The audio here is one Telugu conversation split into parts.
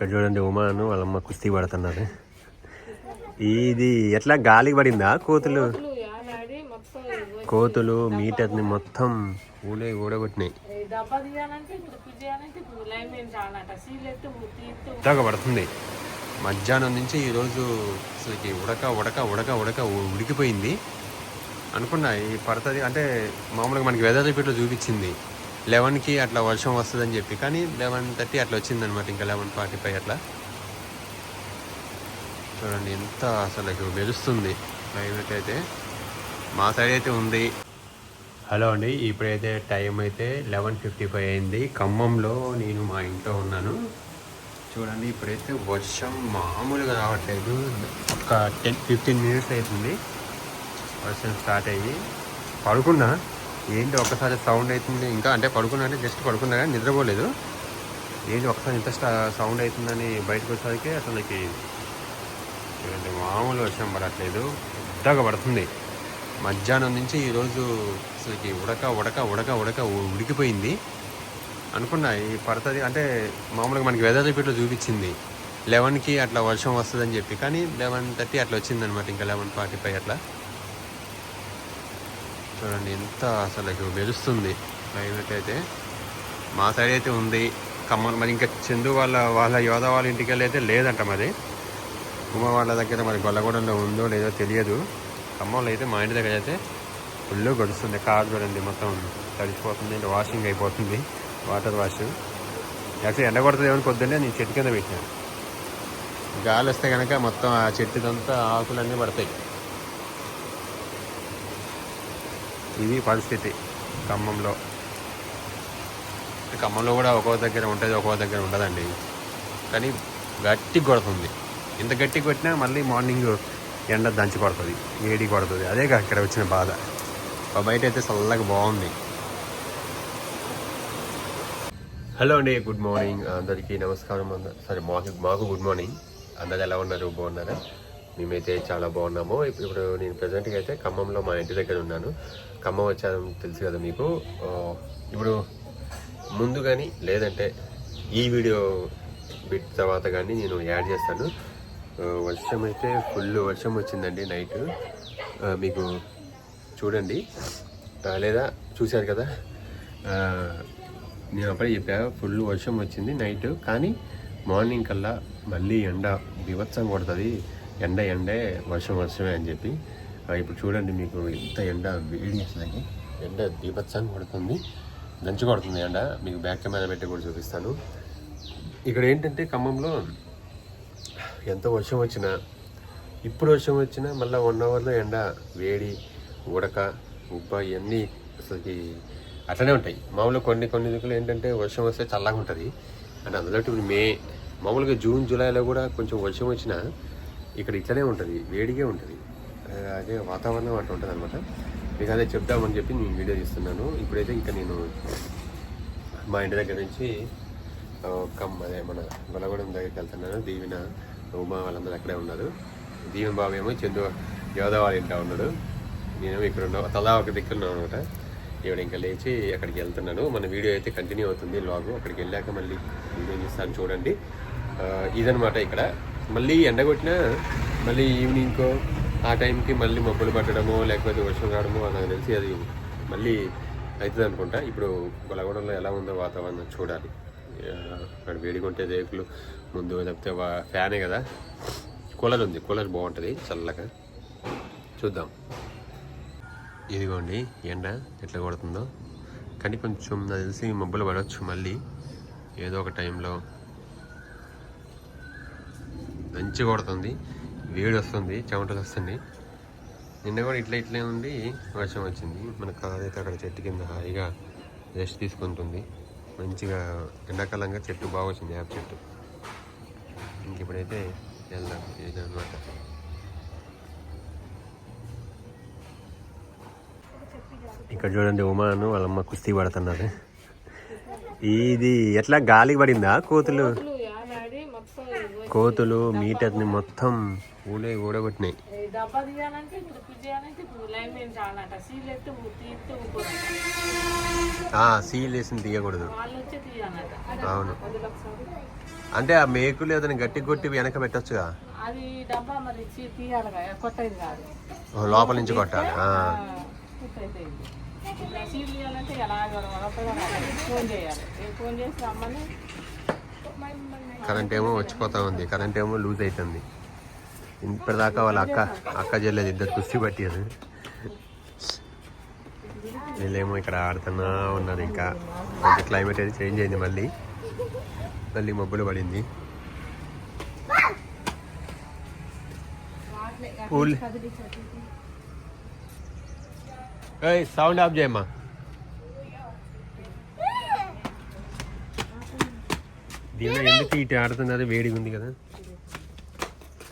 ఇక్కడ చూడండి ఉమాను వాళ్ళమ్మ కుస్తీ పడుతున్నారు. ఇది ఎట్లా గాలికి పడిందా? కోతులు? కోతులు మీటర్ని మొత్తం ఊడే ఊడగొట్టినాయి. ఈ ఉడక పడుతుంది. మధ్యాహ్నం నుంచి ఈరోజు అసలుకి ఉడక ఉడక ఉడక ఉడక ఉడికిపోయింది. అనుకున్నా ఈ పడుతుంది అంటే మామూలుగా మనకి వెదర్ రిపీట్లో చూపించింది. లెవెన్కి అట్లా వర్షం వస్తుందని చెప్పి కానీ లెవెన్ థర్టీ అట్లా వచ్చింది అనమాట ఇంకా లెవెన్ ఫార్టీ ఫైవ్ అట్లా. చూడండి ఎంత అసలు మెరుస్తుంది క్లైమేట్ అయితే. మా సైడ్ అయితే ఉంది. హలో అండి ఇప్పుడైతే టైం అయితే లెవెన్ ఫిఫ్టీ ఫైవ్ అయింది. ఖమ్మంలో నేను మా ఇంట్లో ఉన్నాను. చూడండి ఇప్పుడైతే వర్షం మామూలుగా రావట్లేదు. ఒక టెన్ ఫిఫ్టీన్ మినిట్స్ అవుతుంది. వర్షం స్టార్ట్ అయ్యి. పడుకున్నా? ఏంటి ఒక్కసారి సౌండ్ అవుతుంది ఇంకా అంటే పడుకున్నానే జస్ట్ పడుకున్నా కానీ నిద్రపోలేదు. ఏంటి ఒకసారి ఇంత సౌండ్ అవుతుందని బయటకు వచ్చేసరికి అసలుకి చూడండి మామూలు వర్షం పడట్లేదు పెద్దగా పడుతుంది. మధ్యాహ్నం నుంచి ఈరోజు అసలుకి ఉడక ఉడక ఉడక ఉడక ఉడికిపోయింది. అనుకున్నా ఈ పడుతుంది అంటే మామూలుగా మనకి వెదర్ రిపీట్లో చూపించింది. లెవెన్కి అట్లా వర్షం వస్తుందని చెప్పి కానీ లెవెన్ థర్టీ అట్లా వచ్చింది అనమాట ఇంకా లెవెన్ ఫార్టీ ఫైవ్ అట్లా. చూడండి ఎంత అసలు మెరుస్తుంది. క్లైమేట్ అయితే మా సైడ్ అయితే ఉంది. ఖమ్మం మరి ఇంకా చందు వాళ్ళ వాళ్ళ యోధ వాళ్ళ ఇంటికి వెళ్ళి అయితే లేదంట మరి. ఉమ వాళ్ళ దగ్గర మరి గొల్లగూడెంలో ఉందో లేదో తెలియదు. ఖమ్మంలో అయితే మా ఇంటి దగ్గర అయితే ఫుల్ గడుస్తుంది. కార్ చూడండి మొత్తం తడిసిపోతుంది ఇంకా వాషింగ్ అయిపోతుంది. వాటర్ వాష్ యాక్చువల్లీ ఎండ కొడుతుంది ఏమని పొద్దున్నే నేను చెట్టు కింద పెట్టాను. గాలి వస్తే కనుక మొత్తం ఆ చెట్టుదంతా ఆకులన్నీ పడతాయి. ఇది పరిస్థితి ఖమ్మంలో. ఖమ్మంలో కూడా ఒక్కో దగ్గర ఉంటుంది ఒక్కో దగ్గర ఉండదండి. కానీ గట్టి కొడుతుంది. ఇంత గట్టి కొట్టినా మళ్ళీ మార్నింగ్ ఎండ దంచి కొడుతుంది వేడి కొడుతుంది. అదే కాదు ఇక్కడ వచ్చిన బాధ. బయట అయితే చల్లగా బాగుంది. హలో అండి గుడ్ మార్నింగ్. అందరికీ నమస్కారం. సారీ మాకు మాకు గుడ్ మార్నింగ్. అందరు ఎలా ఉన్నారు? బాగున్నారా? మేమైతే చాలా బాగున్నాము. ఇప్పుడు ఇప్పుడు నేను ప్రజెంట్గా అయితే ఖమ్మంలో మా ఇంటి దగ్గర ఉన్నాను. ఖమ్మం వచ్చాను తెలుసు కదా మీకు. ఇప్పుడు ముందు కానీ లేదంటే ఈ వీడియో బిట్ తర్వాత కానీ నేను యాడ్ చేస్తాను. వర్షం అయితే ఫుల్ వర్షం వచ్చిందండి నైట్. మీకు చూడండి. లేదా చూశారు కదా? నేను అప్పుడే చెప్పా ఫుల్ వర్షం వచ్చింది నైట్. కానీ మార్నింగ్ కల్లా మళ్ళీ ఎండ బీభత్సం కొడుతుంది. ఎండ ఎండే వర్షం వర్షమే అని చెప్పి. ఇప్పుడు చూడండి మీకు ఎంత ఎండ వేడి అసలు ఎండ బీభత్సంగా కొడుతుంది. దంచి కొడుతుంది ఎండ. మీకు బ్యాక్ కెమెరా పెట్టి కూడా చూపిస్తాను. ఇక్కడ ఏంటంటే ఖమ్మంలో ఎంత వర్షం వచ్చినా ఇప్పుడు వర్షం వచ్చినా మళ్ళీ వన్ అవర్లో ఎండ వేడి ఉడక ఉబ్బ ఇవన్నీ అసలుకి అట్లనే ఉంటాయి. మామూలుగా కొన్ని కొన్ని దిక్కులు ఏంటంటే వర్షం వస్తే చల్లగా ఉంటుంది. అండ్ అందులో ఇప్పుడు మే మామూలుగా జూన్ జూలైలో కూడా కొంచెం వర్షం వచ్చినా ఇక్కడ ఇట్లనే ఉంటుంది వేడిగా ఉంటుంది. అదే వాతావరణం అట్లా ఉంటుంది అనమాట మీకు అదే చెప్దామని చెప్పి నేను వీడియో తీస్తున్నాను. ఇప్పుడైతే ఇంకా నేను మా ఇంటి దగ్గర నుంచి కమ్ అదే మన గొలగూడెం దగ్గరికి వెళ్తున్నాను. దీవెన ఉమా వాళ్ళందరూ అక్కడే ఉన్నారు. దీవెన బాబు ఏమో చందు యోధ ఇంట ఉన్నాడు. నేను ఇక్కడ ఉన్న తలా ఒక దిక్కున్నాను అనమాట ఈవిడ ఇంకా లేచి అక్కడికి వెళ్తున్నాను. మన వీడియో అయితే కంటిన్యూ అవుతుంది లాగు. అక్కడికి వెళ్ళాక మళ్ళీ వీడియో చేస్తాను చూడండి. ఇదనమాట ఇక్కడ. మళ్ళీ ఎండ కొట్టినా మళ్ళీ ఈవినింగ్కో ఆ టైంకి మళ్ళీ మబ్బులు పట్టడమో లేకపోతే వర్షం రావడమో నాకు తెలిసి అది మళ్ళీ అవుతుంది అనుకుంటా. ఇప్పుడు గొలగూడెంలో ఎలా ఉందో వాతావరణం చూడాలి. అక్కడ వేడిగుంటే రేకులు ముందు లేకపోతే ఫ్యానే కదా. కూలర్ ఉంది కూలర్ బాగుంటుంది చల్లగా. చూద్దాం. ఇదిగోండి ఎండ ఎట్లా కొడుతుందో. కానీ కొంచెం నాకు తెలిసి మబ్బులు పడవచ్చు మళ్ళీ. ఏదో ఒక టైంలో మంచి కొడుతుంది. వేడి వస్తుంది చెమటలు వస్తుంది నిన్న కూడా ఇట్లా ఇట్లే ఉండి వర్షం వచ్చింది. మన కాదైతే అయితే అక్కడ చెట్టు కింద హాయిగా రెస్ట్ తీసుకుంటుంది. మంచిగా ఎండాకాలంగా చెట్టు బాగా వచ్చింది యాప్ చెట్టు. ఇంక ఇప్పుడైతే వెళ్దాం ఇదన్నమాట ఇక్కడ చూడండి ఉమాను వాళ్ళమ్మ కుస్తీ పడుతున్నారు ఇది ఎట్లా గాలికి పడిందా? కోతులు కోతులు యాలాడి మొత్తం ఇగో కోతులు మీటర్ని మొత్తం ఊడే ఊడగొట్టినాయి. ఈ డబ్బా తీయాలంటే ఇప్పుడు ఇప్పుడు చేయాలంటే ఇప్పుడు లైన్ మెయిన్ చాలంట సీల్ ఎత్తే తీస్తే ఊరుకోరంట ఆ సీల్ వేసింది తీయకూడదు. వాళ్ళు వచ్చి తీయాలంట. అవును. అంటే ఆ మేకులు ఏదైనా గట్టి కొట్టి వెనక పెట్టొచ్చుగా? అది డబ్బా మరి తీ- తీయాలి కదా కొత్తది కాదు. ఓ, లోపల నుంచి కొట్టాలి. ఆ. పూర్తయితే సీల్ తీయాలంటే ఎలాగ ఫోన్ చేయాలి. ఫోన్ చేసి రమ్మని కరెంట్ ఏమో వచ్చిపోతా ఉంది. కరెంట్ ఏమో లూజ్ అవుతుంది ఇప్పటిదాకా వాళ్ళ అక్క అక్క చెల్లెలు ఇద్దరు కుస్తీ పట్టారు వీళ్ళేమో ఇక్కడ ఆడుతున్నా ఉన్నారు ఇంకా. కొంచెం క్లైమేట్ అయితే చేంజ్ అయింది మళ్ళీ. మళ్ళీ మబ్బులు పడింది. పూల్ సౌండ్ ఆఫ్ చేయమ్మా. దీనిలో ఎందుకు ఇటు ఆడుతున్నారు వేడిగా ఉంది కదా.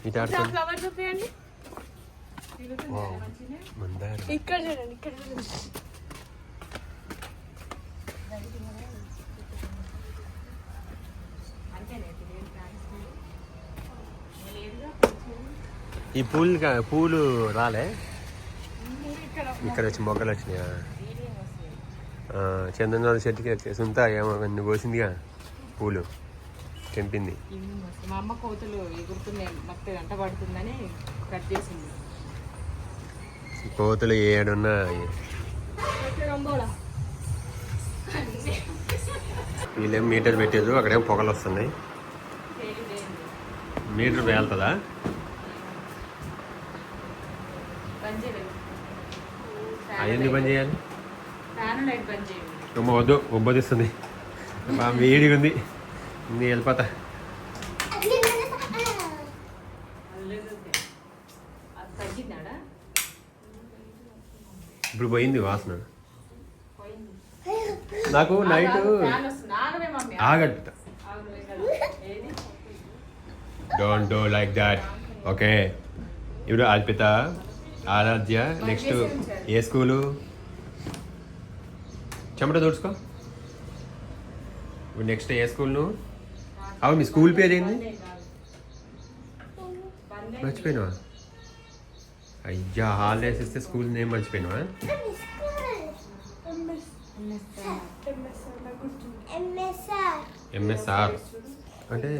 ఇటు ఆడుతుంది. ఫ్లవర్ చూపించండి వావ్, మందారం. ఇక్కడ చూడండి ఇక్కడ చూడండి. ఈ పూలు పూలు రాలే? ఇక్కడ వచ్చి మొగ్గలు వచ్చినాయా? చందనవాళ్ళ చెట్టుకి సుంత ఏమో కొన్ని కోసిందిగా పూలు. తెంపింది మా అమ్మ కోతులు ఎగురుతున్నాయి మొత్తం గంట పడుతుందని కట్ చేసింది. కోతులు ఏడున్నా? వీళ్ళేం మీటర్ పెట్టారు అక్కడేం పొగలు వస్తున్నాయి. మీటర్ వేలుతుందా అవన్నీ పని చేయాలి? వద్దు ఉబ్బదిస్తుంది బాగా వేడిగా ఉంది నేను వెళ్ళిపోతా ఇప్పుడు పోయింది వాసన నాకు night ఆగట్ట don't do like that okay ఇప్పుడు అల్పిత ఆరాధ్య నెక్స్ట్ ఏ స్కూలు చెమట దూడ్చుకో ఇప్పుడు నెక్స్ట్ ఏ స్కూల్ నువ్వు అవును మీ స్కూల్ పేరు ఏంది? మర్చిపోయినావా? అయ్యా హాలిడేస్ ఇస్తే స్కూల్ నేమ్ మర్చిపోయినావా? ఎంఎస్ఆర్. అంటే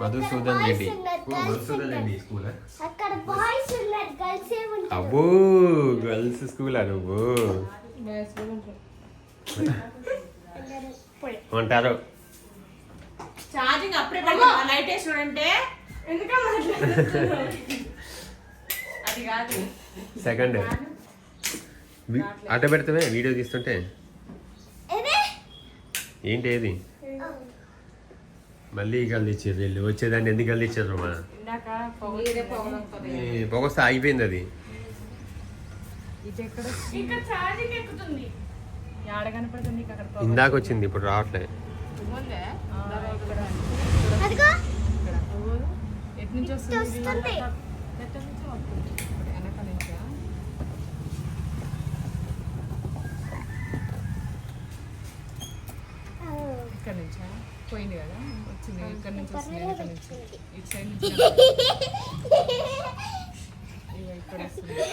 మధుసూదన్ రెడ్డి. ఓ, మధుసూదన్ రెడ్డి స్కూల్? అబ్బో గర్ల్స్ స్కూలా నువ్వు? ఉంటారు. అది కాదు. సెకండ్ ఆట పెడతామే వీడియో తీస్తుంటే. ఏంటి ఏది? మళ్ళీ ఇచ్చారు వీళ్ళు. వచ్చేదాన్ని ఎందుకు ఇచ్చారు మా ఇందాక పొగ పొగలంపది పొగొస్తే ఆగిపోయింది అది. ఇందాక వచ్చింది ఇప్పుడు రావట్లే ఉందే ఇక్కడ అదిగో ఇక్కడ ఎటు నుంచి వస్తుంది. ఎటు నుంచి వస్తుంది. వెనక నుంచా? ఇక్కడ నుంచా? పోయింది కదా వచ్చింది. ఇక్కడ నుంచి వస్తుంది వెనక నుంచి. ఇటు సైడ్ నుంచి ఇక్కడ వస్తుంది.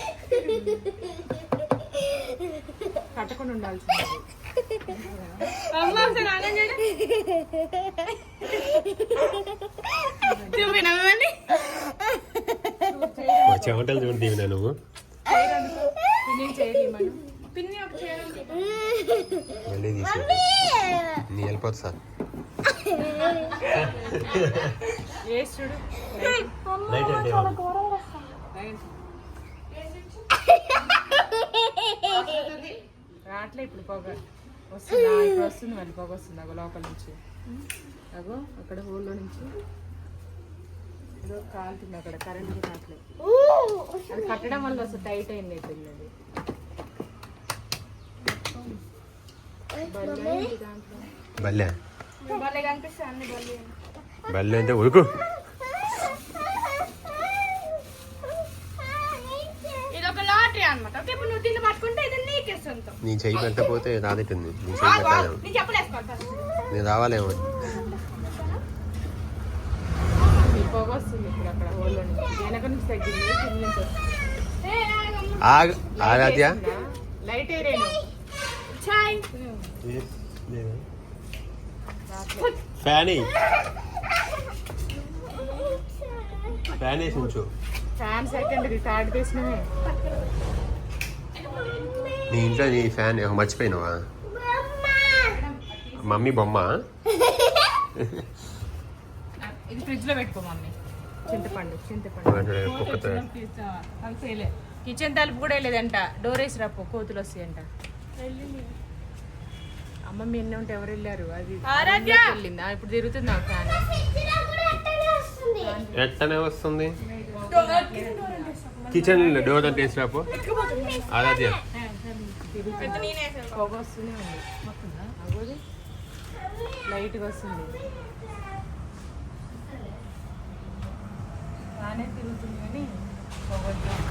కట్టకుండా ఉండాల్సింది. మా చెమటలు చూడు దీవినా నువ్వు. మళ్ళీ తీసి నీ వెళ్ళిపోతుంది సార్. లైట్ అంటే లైట్. రావట్లే ఇప్పుడు పొగ. వస్తుందా? ఇప్పుడు వస్తుంది మళ్ళీ పొగ వస్తుంది. అగో లోపల నుంచి. అగో అక్కడ ఊళ్ళో నుంచి. ఏదో కాలుతుంది అక్కడ కరెంట్ రావట్లేదు అది కట్టడం వల్ల అసలు టైట్ అయింది అయిపోయింది అది బల్లే. బల్లె. భలే కనిపిస్తాయి అన్ని బల్లే. బల్లె అంటే ఉరుకు ఇది ఒక లాటరీ అనమాట ఓకే ఇప్పుడు నువ్వు దీన్ని పట్టుకుంటే ఇది నీకే సొంతం. నీ చెయ్యి పెట్టకపోతే రాదట్టుంది నీ చెయ్యి పెట్టాలేమో నేను రావాలేమో. పొగ వస్తుంది ఇప్పుడు అక్కడ హోల్లో నుంచి వెనక నుంచి తగ్గింది కింద నుంచి వస్తుంది. ఆగ. ఆరాధ్య లైట్ ఏరేను చాయ్. ఫ్యాన్ వేసి ఉంచు. ఫ్యాన్ సెకండరీ థర్డ్ తీసినవే నీ ఇంట్లో నీ ఫ్యాన్ ఏమో మర్చిపోయినావా? మమ్మీ బొమ్మ? ఇది ఫ్రిడ్జ్లో పెట్టుకో మమ్మీ. చింతపండు చింతపండు. కుక్కతో. కిచెన్ తలుపు కూడా లేదంట డోర్ వేసి రాపో కోతులు వస్తాయంట. అమ్మ మీ ఎన్ని ఉంటే ఎవరు వెళ్ళారు? అది వెళ్ళిందా? ఇప్పుడు తిరుగుతుందా ఫ్యాన్. ఎట్టనే వస్తుంది? కిచెన్ డోర్ అంటే వేసి రాపో ఆరాధ్య పొగ వస్తూనే ఉంది అగోది లైట్గా వస్తుంది.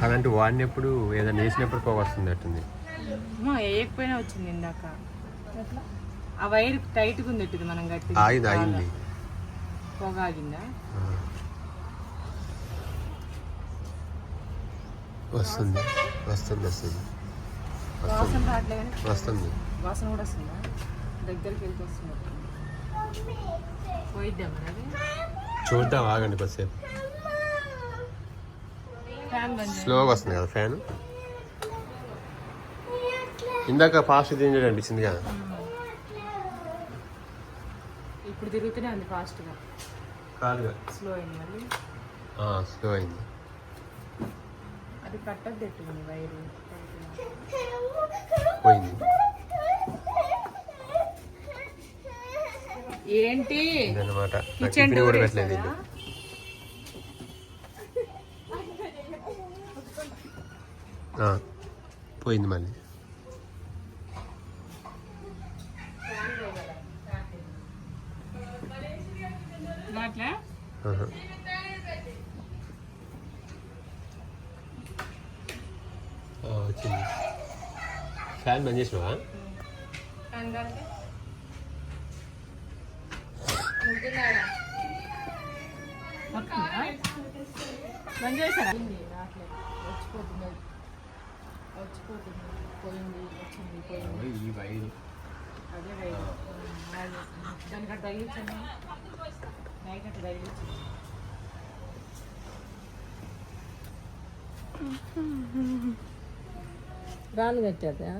కరెంట్ వాడినప్పుడు ఏదైనా వేసినప్పుడు పోగా వస్తుంది అట్టుంది వేయకపోయినా వచ్చింది ఇందాక. ఆ వైర్ టైట్గా ఉంది మనం గట్టి ఆగింది ఆగింది. పొగ ఆగిందా? వస్తుంది. వస్తుంది వస్తుంది. వస్తుంది. వాసన కూడా వస్తుందా? దగ్గరికి వెళ్తే వస్తుంది? చూద్దాం ఆగండి కొద్దిసేపు. స్లోగా వస్తుంది కదా ఫ్యాన్? ఇందాక ఫాస్ట్ తిండి అనిపించింది కదా. ఇప్పుడు తిరుగుతూనే ఉంది ఫాస్ట్గా కాదుగా. స్లో అయింది స్లో అయింది. అది కట్టద్దు ఎట్టుంది వైరు. పోయింది ఏంటి కిచెన్ కూడా పెట్టలేదు పోయింది మళ్ళీ. ఫ్యాన్ బంద్ చేసినావా? బంద్ చేశారా రావట్లేదు వచ్చిపోతుంది వచ్చిపోతుంది పోయింది వచ్చింది పోయింది ఈ వైరు. అదే వైరు దానికి తగిలించండి నైట్ అట్లా తగిలించండి రాళ్ళు కట్టేద్దా?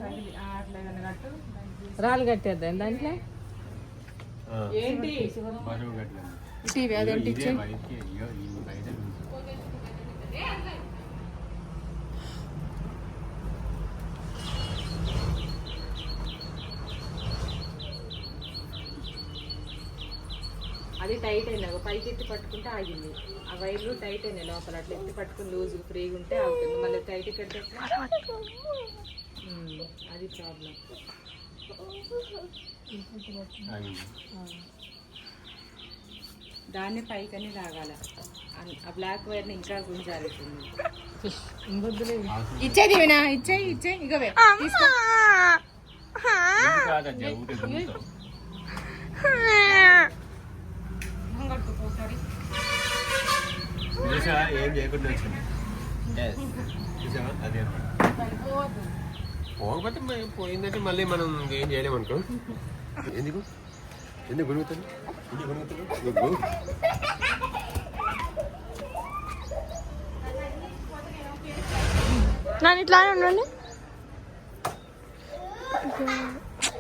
రాళ్ళు కట్టేద్దా? దాంట్లో? ఏంటి? టీవీ అదేంటి ఇదే వైర్కి అయ్యో ఈ వైర్ అది టైట్ అయినా పైకి ఎత్తి పట్టుకుంటే ఆగింది. ఆ వైర్లు టైట్ అయినాయి లోపల. అట్లా ఎత్తి పట్టుకుని లూజ్ ఫ్రీగా ఉంటే ఆగుతుంది. మళ్ళీ టైట్ కట్టే అది ప్రాబ్లం. దాన్ని పైకని లాగాల. ఆ బ్లాక్ వైర్ని ఇంకా గుంజారుతుంది ఇంకొద్దులే. ఇచ్చేది వినా? ఇచ్చేయి ఇచ్చేయి. ఇక తీసుకో. చూసా ఏం చేయకుండా వచ్చింది. చూసావా? అదే. పోకపోతే మరి పోయిందంటే మళ్ళీ మనం ఏం చేయలేము అనుకో. ఎందుకు? ఎందుకు గురుగుతుంది? ఎందుకు గుగ్గు నన్ను ఇట్లానే ఉండండి.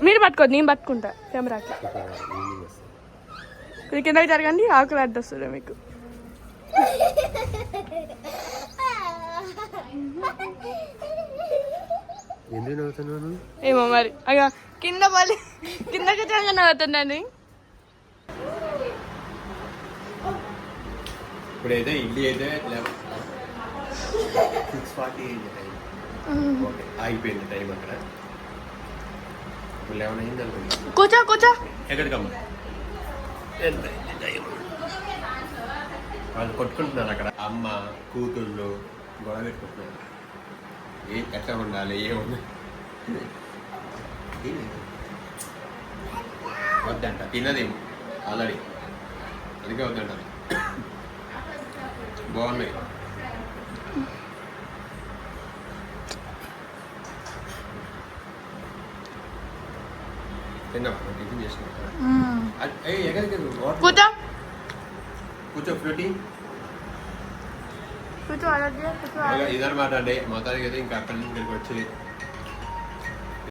మీరు పట్టుకోండి నేను పట్టుకుంటా. కెమెరాకి. ఇది కిందకి జరగండి ఆకులు అడ్డొస్తుంది మీకు. ఎందుకు నవ్వుతున్నాను? ఏమో మరి. అయ్యా కింద మళ్ళీ కిందకి జరగని అవుతుందండి ఇప్పుడు అయితే ఇడ్లీ అయితే సిక్స్ ఫార్టీ అయింది టైం ఓకే ఆగిపోయింది టైం అక్కడ. ఇప్పుడు లెవెన్ అయింది అనుకుంటా. కూర్చో కూర్చో. ఎక్కడికమ్మా? ఎంత అయింది టైం వాళ్ళు కొట్టుకుంటున్నారు అక్కడ. అమ్మ కూతుళ్ళు గొడవ పెట్టుకుంటున్నారు. ఏ ఎట్లా ఉండాలి ఏముంది? వద్దంట తిన్నది ఆల్రెడీ. అందుకే వద్దంట. బాగున్నాయి. తిన్నావా? నువ్వు టిఫిన్ చేసినావా అది- ఏయ్, ఎక్కడికి వాటర్ కూర్చో ఫ్రూటీ కూర్చో ఆరోగ్య కూర్చో ఇదనమాట అండి మొత్తానికి అయితే ఇంకా అక్కడి నుంచి ఇక్కడికి వచ్చి